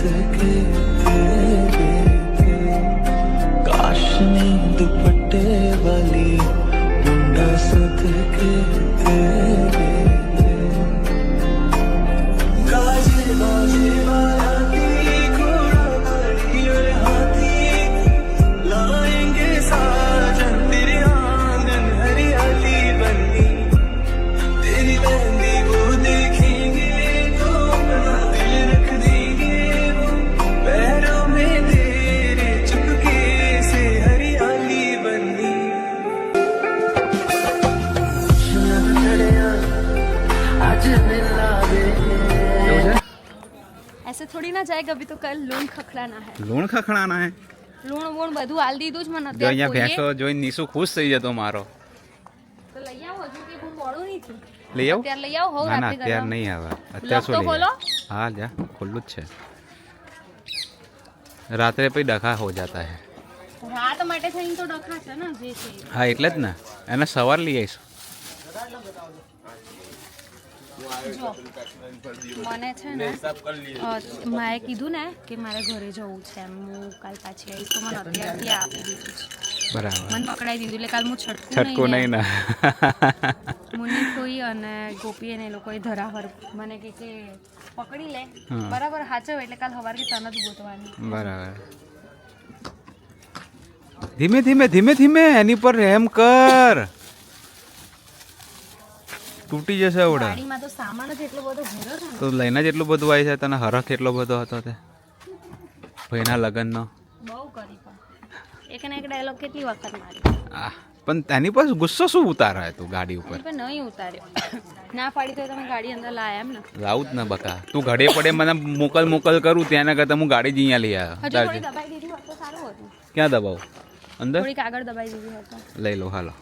quickly ऐसे थोड़ी ना जाएगा अभी तो कल लूण खखड़ाना है લૂણ ખખડાના હે લૂણ વૂણ બધું હાલ દીધું જ મને જો અત્યારે અહીંયા કોઈએ. ભેંસો જોઈને નીસુ ખુશ થઈ જતો મારો તો લઈ આવો હજુ કે બહુ મોડું નહીં થયું લઈ આવું અત્યારે લઈ આવો હોવ ના ના રાત્રે અત્યારે કરવા. નહીં આવે અત્યારે લોક શું તો લઈ ખોલો. આવે? હા જા ખુલ્લું જ છે રાત્રે પછી ડખા હો જાતા હે રાત માટે થઈને તો ડખા છે ને જે છે એ. હા એટલે જ ને એને સવાર લઈ આવીશું જો મને છે ને માએ કીધું ને કે મારે ઘરે જવું છે. એમ હું કાલ પાછી આવીશ તો મને અત્યારથી આપી દીધું છે. બરાબર. મને પકડાઈ દીધું એટલે કાલ હું છટકું છટકું નહીં ને. ને. કોઈ અને ગોપી અને એ લોકોએ ધરાવર મને કે કે પકડી લે. બરાબર હાચવ એટલે કાલ સવારે તને જ ગોતવાની. બરાબર. ધીમે ધીમે ધીમે ધીમે એની પર રેમ કર. તૂટી જશે આવડે. તો લઈને જ એટલું બધું આવી છે તને હરખ એટલો બધો હતો તે. ભાઈના લગ્નનો. બહુ કરી પણ. એક ને એક ડાયલોગ કેટલી વખત મારી. પણ તેની પર ગુસ્સો શું ઉતારાય તું ગાડી ઉપર? પણ નહીં ઉતાર્યો. ના પાડી તો તમે ગાડી અંદર લાયા એમ ને. લાવું જ ના બકા. તું ઘડે પડે મને મોકલ મોકલ કરું ત્યાંના કરતા હું ગાડી જ અહીંયા લઈ આવ્યો. હજુ થોડી દબાઈ દીધી હોત તો સારું હતું ક્યાં દબાવું? અંદર? થોડીક આગળ દબાઈ દીધી લઈ લો હાલો.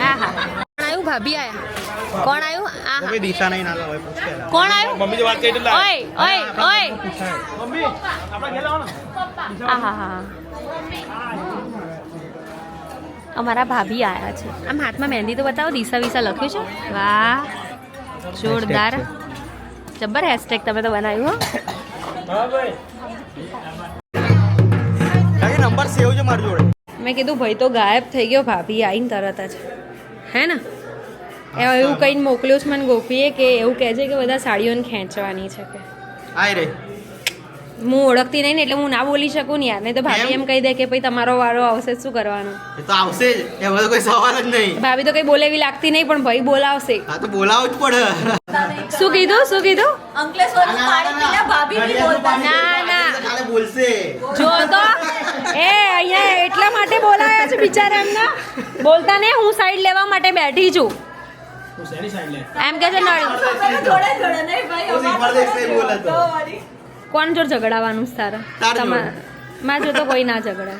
આ હા કોણ આવ્યું ભાભી આયા કોણ આવ્યું આ હા. દિશા નહીં ના હોય પૂછ કોણ આવ્યું મમ્મી જે વાત કરી એટલે ઓય ઓય ઓય મમ્મી આપણે ઘેર લાવો ને આ હા હા અમારા ભાભી આયા છે આમ હાથમાં મહેંદી તો બતાવો દિશા વિશા લખ્યું છે વાહ જોરદાર જબ્બર હેશટેગ તમે તો બનાવ્યું હો. નંબર સેવ છે મારી જોડે. મેં કીધું ભાઈ તો ગાયબ થઈ ગયો ભાભી આવીને તરત જ. હે ને? એવું કંઈ મોકલ્યું છે મને ગોપીએ કે એવું કહે છે કે બધા સાડીઓને ખેંચવાની છે કે. આય રે. હું ઓળખતી નહીં ને એટલે હું ના બોલી શકું ને યાર. નહીં તો ભાભી એમ કહી દે કે ભાઈ તમારો વારો આવશે શું કરવાનું? એ તો આવશે જ. એમાં તો કોઈ સવાલ જ નહીં. ભાભી તો કઈ બોલે એવી લાગતી નહીં પણ ભાઈ બોલાવશે. હા તો બોલાવો જ પડે. શું કીધું? શું કીધું? અંકલેશ્વરનું પાણી પીને ભાભી બી બોલતા ના ના. કાલે બોલશે. જો તો. એ અહીંયા એટલા માટે બોલાયા છે બિચારા એમના. બોલતા ને હું સાઈડ લેવા માટે બેઠી છું. એમ કે છે નળી. કોણ જોડ ઝઘડાવાનું સારા. તમારે માં જો તો કોઈ ના ઝઘડે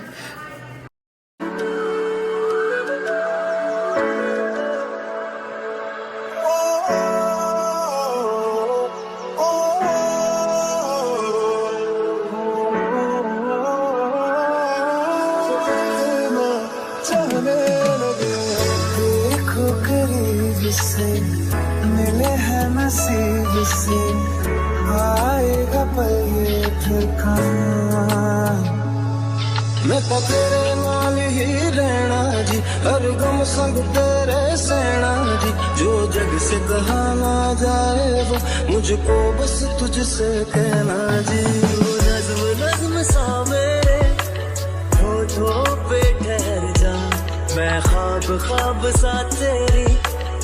ये मैं तो तेरे नाल ही रहना जी हर गम संग तेरे सहना जी। जो जग से कहा ना जाए वो मुझको बस तुझसे कहना जी। वो नज्म नज्म सा मेरे होठों पे ठहर जा। मैं ख्वाब ख्वाब सा तेरी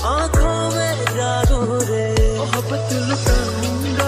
आँखों में जागो रे। मोहब्बत लुटाऊँगा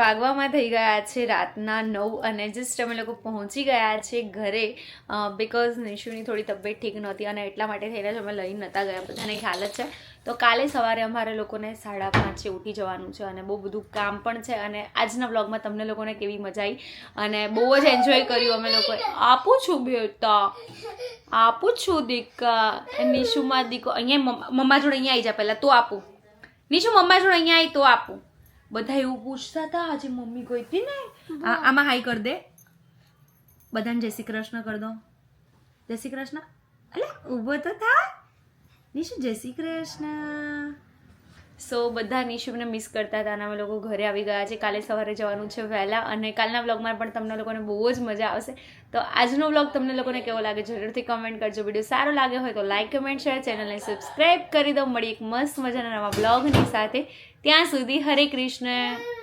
વાગવામાં થઈ ગયા છે રાતના નવ અને જસ્ટ અમે લોકો પહોંચી ગયા છે ઘરે બિકોઝ નિશુની થોડી તબિયત ઠીક નહોતી અને એટલા માટે થઈને જ અમે લઈ નહોતા ગયા. બધાને ખ્યાલ જ છે. તો કાલે સવારે અમારે લોકોને સાડા પાંચે ઉઠી જવાનું છે અને બહુ બધું કામ પણ છે અને આજના વ્લોગમાં તમને લોકોને કેવી મજા આવી અને બહુ જ એન્જોય કર્યું અમે લોકોએ. આપું છું બેટા. આપું છું દીકા નિશુમાં દીકો અહીંયા મમ્મા જોડે અહીંયા આવી જા પહેલાં. તો આપું. નિશુ, મમ્મા જોડે અહીંયા આવી તો આપું. બધા એવું પૂછતા હતા આજે મમ્મી ગઈ હતી ને? આમાં હાઈ કર દે. બધાને જય શ્રી કૃષ્ણ કર દો. જય શ્રી કૃષ્ણ. અલે ઊભો તો થા. નિશુ જય શ્રી કૃષ્ણ. સો બધા નિશુને મિસ કરતા હતા અને અમે લોકો ઘરે આવી ગયા છે કાલે સવારે જવાનું છે વહેલા અને કાલના વ્લોગમાં પણ તમને લોકોને બહુ જ મજા આવશે. તો આજનો વ્લોગ તમને લોકોને કેવો લાગે જરૂરથી કમેન્ટ કરજો. વીડિયો સારો લાગ્યો હોય તો લાઇક કમેન્ટ શેર ચેનલને સબસ્ક્રાઈબ કરી દો. મળી એક મસ્ત મજાના નવા બ્લોગની સાથે. ત્યાં સુધી હરે કૃષ્ણ.